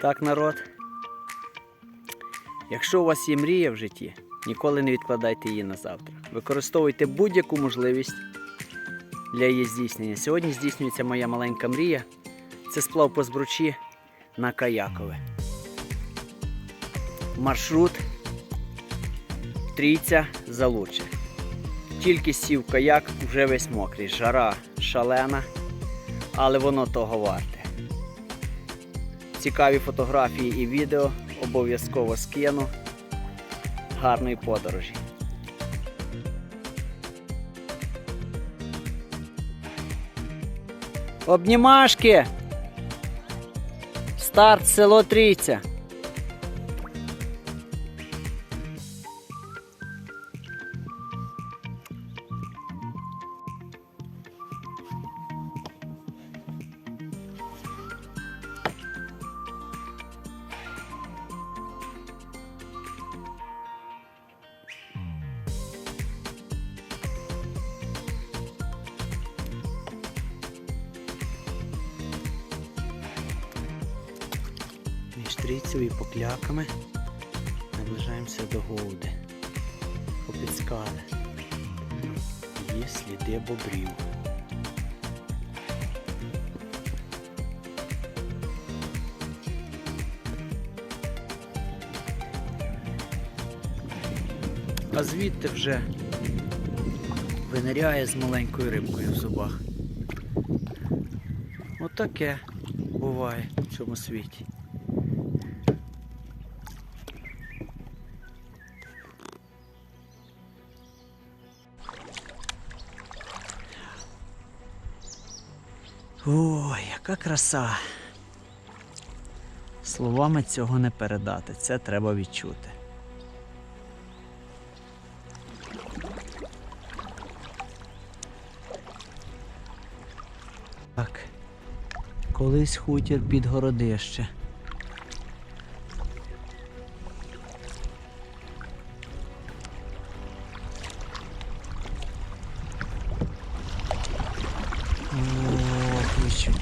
Так, народ. Якщо у вас є мрія в житті, ніколи не відкладайте її на завтра. Використовуйте будь-яку можливість для її здійснення. Сьогодні здійснюється моя маленька мрія. Це сплав по збручі на Каякове. Маршрут Трійця Залуче. Тільки сів каяк, вже весь мокрий. Жара шалена, але воно того варте. Цікаві фотографії і відео обов'язково скину. Гарної подорожі. Обнімашки! Старт село Трійця. Між і покляками наближаємося до Голди. Попід скали. Є сліди бобрів. А звідти вже виниряє з маленькою рибкою в зубах. Отаке буває в цьому світі. Ой, яка краса. Словами цього не передати, це треба відчути. Так, колись хутір під городище.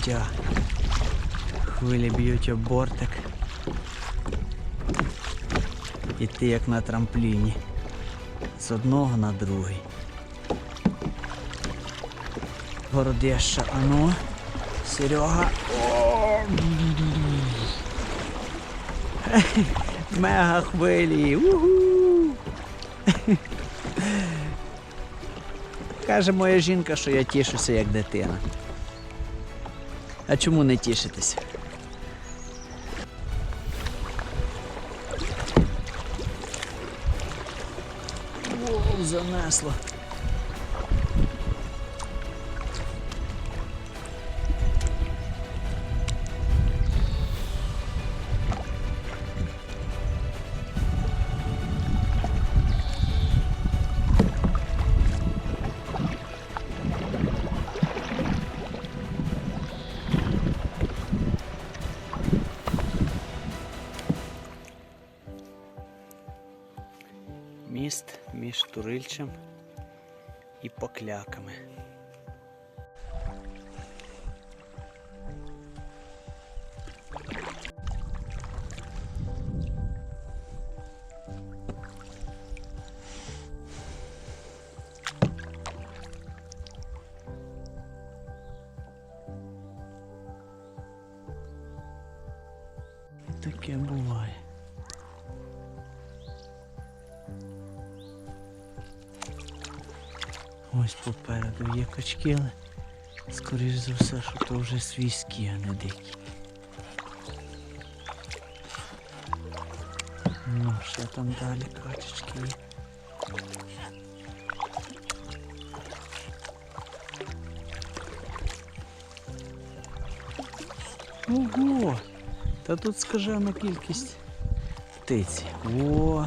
Відчуття. Хвилі б'ють об бортик. І ти як на трампліні. З одного на другий. Городища, ану. Серега. О! Мега хвилі. Уху! Каже моя жінка, що я тішуся як дитина. А чому не тішитися? Воу, занесло. Міст між Турильчем і Покляками. Таке буває. Ось попереду є качки, але скоріш за все, що то вже свійські, а не дикі. Ну, ще там далі качечки є. Ого! Та тут скажена кількість птиці. О!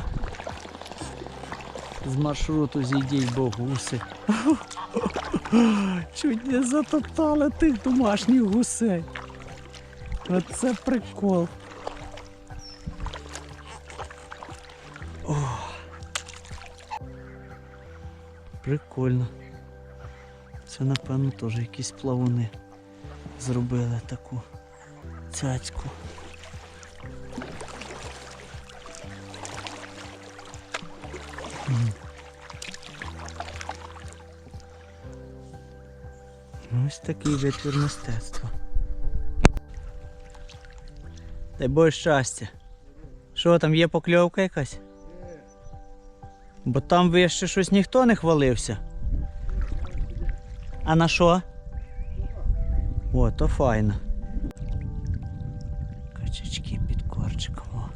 З маршруту зійдіть бо гуси. Чуть не затоптали тих домашніх гусей. Оце прикол. О. Прикольно. Це, напевно, теж якісь плавуни зробили таку цяцьку. Ось такий витвір мистецтва. Дай Боже щастя. Що там є покльовка якась? Бо там вище щось ніхто не хвалився. А на що? О, то файно. Качачки під корчиком.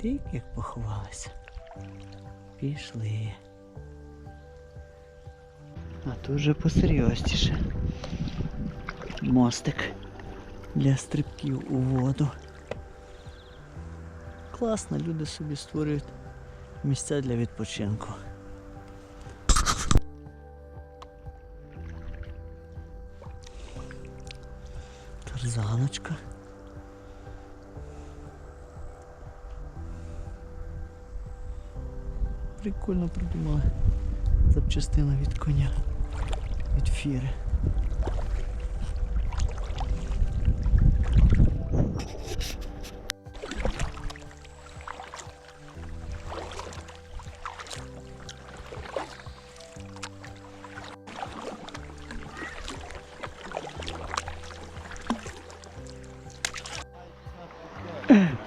Тик як поховалися. Пішли. А тут вже посерйозніше. Мостик для стрибків у воду. Класно, люди собі створюють місця для відпочинку. Тарзаночка. Прикольно придумали. Запчастина від коня. Від фіри.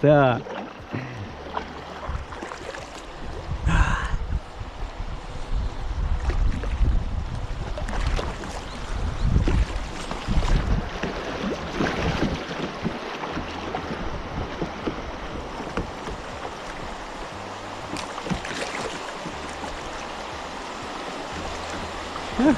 Так. Вау!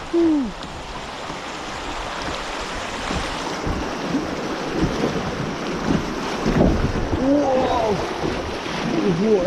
Ого,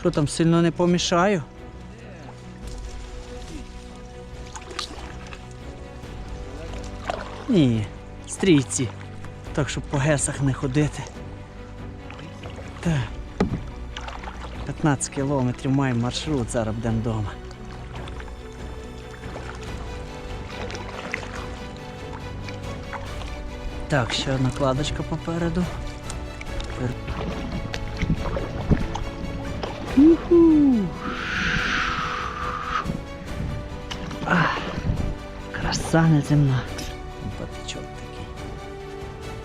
Що там сильно не помішаю? Ні, стрійці. Так, щоб по гесах не ходити. Так. 15 кілометрів маємо маршрут, зараз будемо вдома. Так, ще одна кладочка попереду. Уху. Ах, краса неземна. Патичок такий.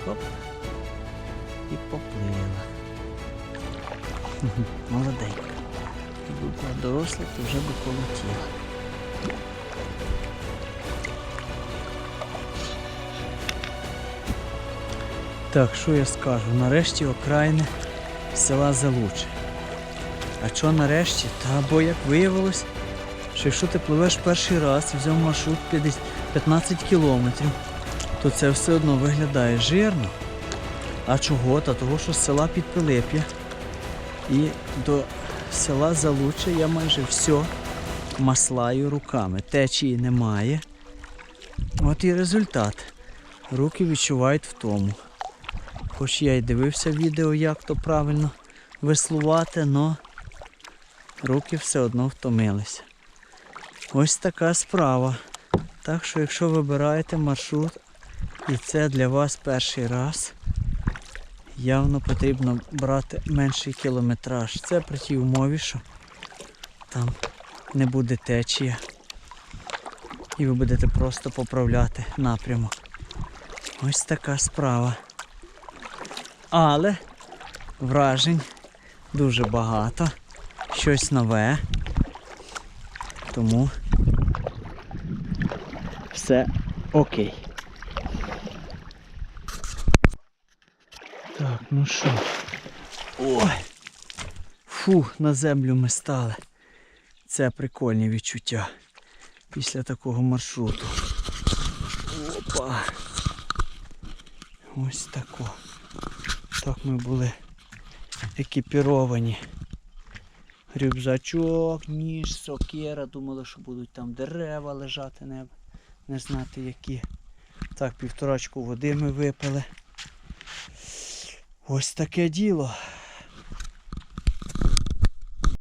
Хоп. І поплила. Молоденька. Якби була доросла, то вже би полетіла. Так, що я скажу? Нарешті окраїни села Залуче. А що нарешті? Та бо як виявилось, що якщо ти пливеш перший раз і взяв маршрут 15 кілометрів, то це все одно виглядає жирно. А чого? Та того, що з села Підпилип'я і до села Залуче я майже все маслаю руками. Течії немає. От і результат. Руки відчувають втому. Хоч я й дивився відео, як то правильно веслувати, но руки все одно втомилися. Ось така справа. Так що, якщо вибираєте маршрут і це для вас перший раз, явно потрібно брати менший кілометраж. Це при тій умові, що там не буде течія. І ви будете просто поправляти напрямок. Ось така справа. Але вражень дуже багато щось нове. Тому все окей. Так, ну що. Ой. Фу, на землю ми стали. Це прикольні відчуття після такого маршруту. Опа. Ось тако. Так ми були екіпіровані Рюкзачок, ніж, сокира. Думали, що будуть там дерева лежати, не, не знати які. Так, півторачку води ми випили. Ось таке діло.